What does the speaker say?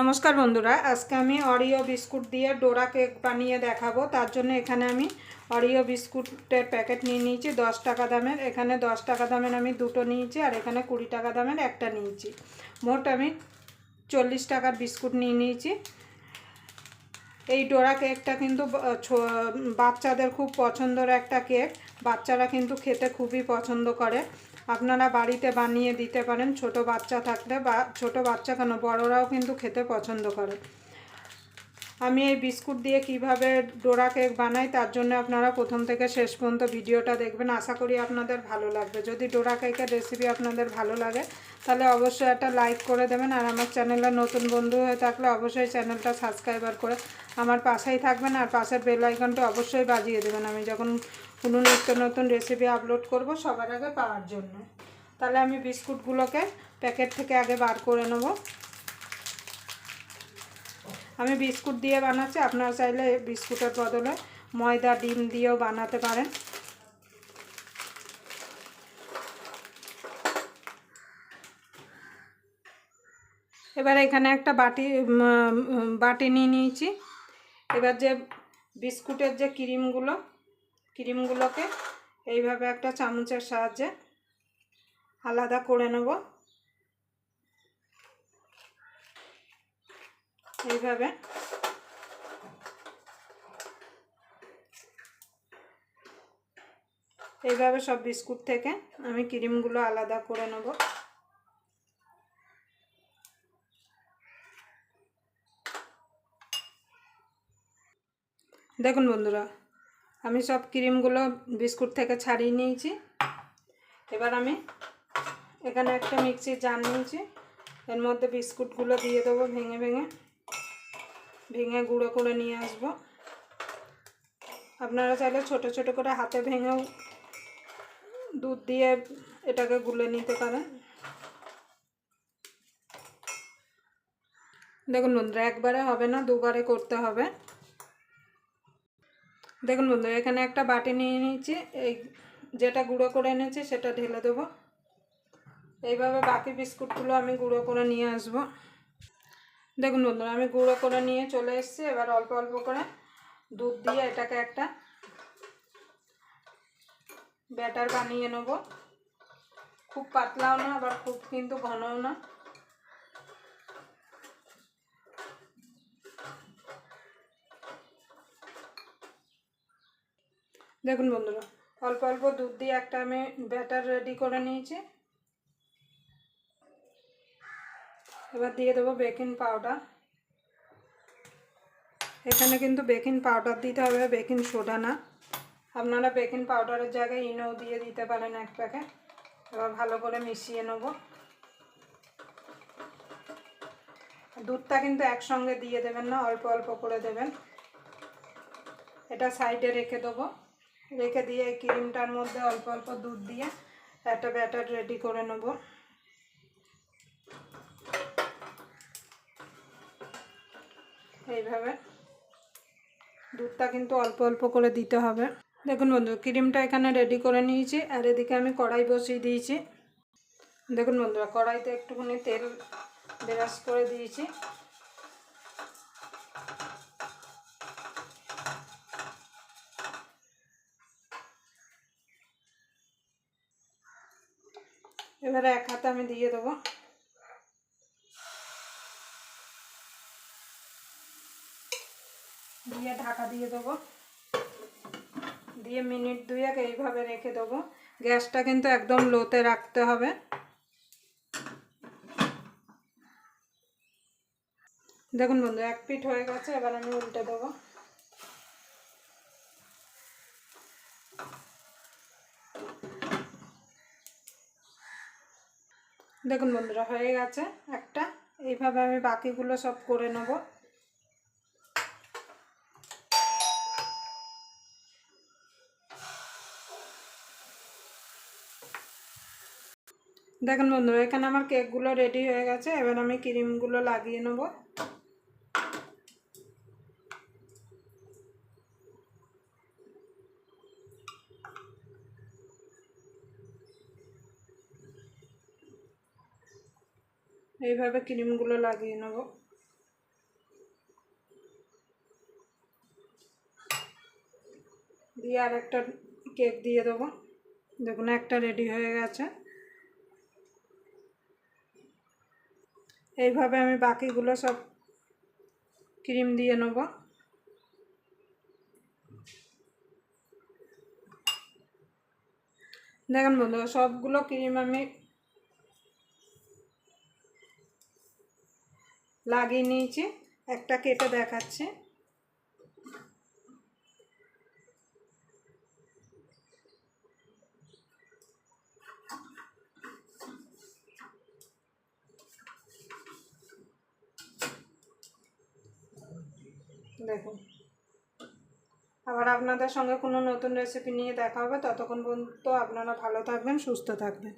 নমস্কার বন্ধুরা, আজকে আমি অরিও বিস্কুট দিয়ে ডোরা কেক বানিয়ে দেখাবো। তার জন্য এখানে আমি অরিও বিস্কুটের প্যাকেট নিয়ে নিয়েছি, দশ টাকা দামের। এখানে দশ টাকা দামের আমি দুটো নিয়েছি আর এখানে কুড়ি টাকা দামের একটা নিয়েছি। মোট আমি চল্লিশ টাকার বিস্কুট নিয়ে নিয়েছি। এই ডোরা কেকটা কিন্তু বাচ্চাদের খুব পছন্দের একটা কেক। বাচ্চারা কিন্তু খেতে খুবই পছন্দ করে। আপনারা বাড়িতে বানিয়ে দিতে পারেন। ছোট বাচ্চা থাকলে বা ছোট বাচ্চা কেন, বড়রাও কিন্তু খেতে পছন্দ করে। আমি এই বিস্কুট দিয়ে কীভাবে ডোরা কেক বানাই, তার জন্য আপনারা প্রথম থেকে শেষ পর্যন্ত ভিডিওটা দেখবেন। আশা করি আপনাদের ভালো লাগবে। যদি ডোরা কেকের রেসিপি আপনাদের ভালো লাগে, তাহলে অবশ্যই একটা লাইক করে দেবেন। আর আমার চ্যানেলে নতুন বন্ধু হয়ে থাকলে অবশ্যই চ্যানেলটা সাবস্ক্রাইবার করে আমার পাশেই থাকবেন। আর পাশের বেল আইকনটা অবশ্যই বাজিয়ে দেবেন। আমি যখন কোনো নিত্য নতুন রেসিপি আপলোড করব সবার আগে পাওয়ার জন্য। তাহলে আমি বিস্কুটগুলোকে প্যাকেট থেকে আগে বার করে নেব। আমি বিস্কুট দিয়ে বানাচ্ছি, আপনারা চাইলে বিস্কুটের বদলে ময়দা, ডিম দিয়েও বানাতে পারেন। এবার এখানে একটা বাটি বাটি নিয়ে নিয়েছি। এবার যে বিস্কুটের যে ক্রিমগুলো ক্রিমগুলোকে এইভাবে একটা চামচের সাহায্যে আলাদা করে নেব। এইভাবে। এইভাবে সব বিস্কুট থেকে আমি ক্রিমগুলো আলাদা করে নেব। দেখুন বন্ধুরা আমি সব ক্রিমগুলো বিস্কুট থেকে ছাড়িয়ে নিয়েছি। এবার আমি এখানে একটা মিক্সির জার নিয়েছি। এর মধ্যে বিস্কুটগুলো দিয়ে দেবো ভেঙে ভেঙে। ভেঙে গুঁড়ো করে নিয়ে আসব। আপনারা চাইলে ছোট ছোট করে হাতে ভেঙেও দুধ দিয়ে এটাকে গুলে নিতে পারেন। দেখুন বন্ধুরা, একবারে হবে না, দুবারে করতে হবে। দেখুন বন্ধু, এখানে একটা বাটি নিয়ে নিয়েছি, এই যেটা গুঁড়ো করে এনেছি সেটা ঢেলে দেবো। এইভাবে বাকি বিস্কুটগুলো আমি গুঁড়ো করে নিয়ে আসব। দেখুন বন্ধুরা আমি গুঁড়ো করে নিয়ে চলে এসেছি, এবার অল্প অল্প করে দুধ দিয়ে এটাকে একটা ব্যাটার বানিয়ে নেব। খুব পাতলাও না, আবার খুব কিন্তু ঘনও না। দেখুন বন্ধুরা, অল্প অল্প দুধ দিয়ে একটা আমি ব্যাটার রেডি করে নিয়েছি। এবার দিয়ে দেবো বেকিং পাউডার এখানে কিন্তু বেকিং পাউডার দিতে হবে বেকিং সোডা না। আপনারা বেকিং পাউডারের জায়গায় ইনোও দিয়ে দিতে পারেন এক প্যাকেট এবার ভালো করে মিশিয়ে নেব। দুধটা কিন্তু একসঙ্গে দিয়ে দেবেন না, অল্প অল্প করে দেবেন। এটা সাইডে রেখে দেবো। রেখে দিয়ে এই ক্রিমটার মধ্যে অল্প অল্প দুধ দিয়ে একটা ব্যাটার রেডি করে নেব। এইভাবে। দুধটা কিন্তু অল্প অল্প করে দিতে হবে। দেখুন বন্ধু, ক্রিমটা এখানে রেডি করে নিয়েছি আর এদিকে আমি কড়াই বসিয়ে দিয়েছি। দেখুন বন্ধুরা, কড়াইতে একটুখানি তেল ব্রাশ করে দিয়েছি। এবারে এক হাতে আমি দিয়ে দেবো। দিয়ে ঢাকা দিয়ে দেবো। দিয়ে মিনিট দুয়েক এইভাবে রেখে দেবো। গ্যাসটা কিন্তু একদম লোতে রাখতে হবে। দেখুন বন্ধু, এক পিঠ হয়ে গেছে, এবার আমি উল্টে দেবো। দেখুন বন্ধুরা, হয়ে গেছে একটা। এইভাবে আমি বাকিগুলো সব করে নেব। দেখুন বন্ধুরা, এখানে আমার কেকগুলো রেডি হয়ে গেছে। এবার আমি ক্রিমগুলো লাগিয়ে নেব। এইভাবে ক্রিমগুলো লাগিয়ে নেব। দিয়ে আর একটা কেক দিয়ে দেবো। দেখুন, একটা রেডি হয়ে গেছে। এইভাবে আমি বাকিগুলো সব ক্রিম দিয়ে নেব। দেখেন বন্ধু সবগুলো ক্রিম আমি লাগিয়ে নিয়েছি। একটা কেটে দেখাচ্ছি। দেখুন। আবার আপনাদের সঙ্গে কোনো নতুন রেসিপি নিয়ে দেখা হবে। ততক্ষণ পর্যন্ত আপনারা ভালো থাকবেন, সুস্থ থাকবেন।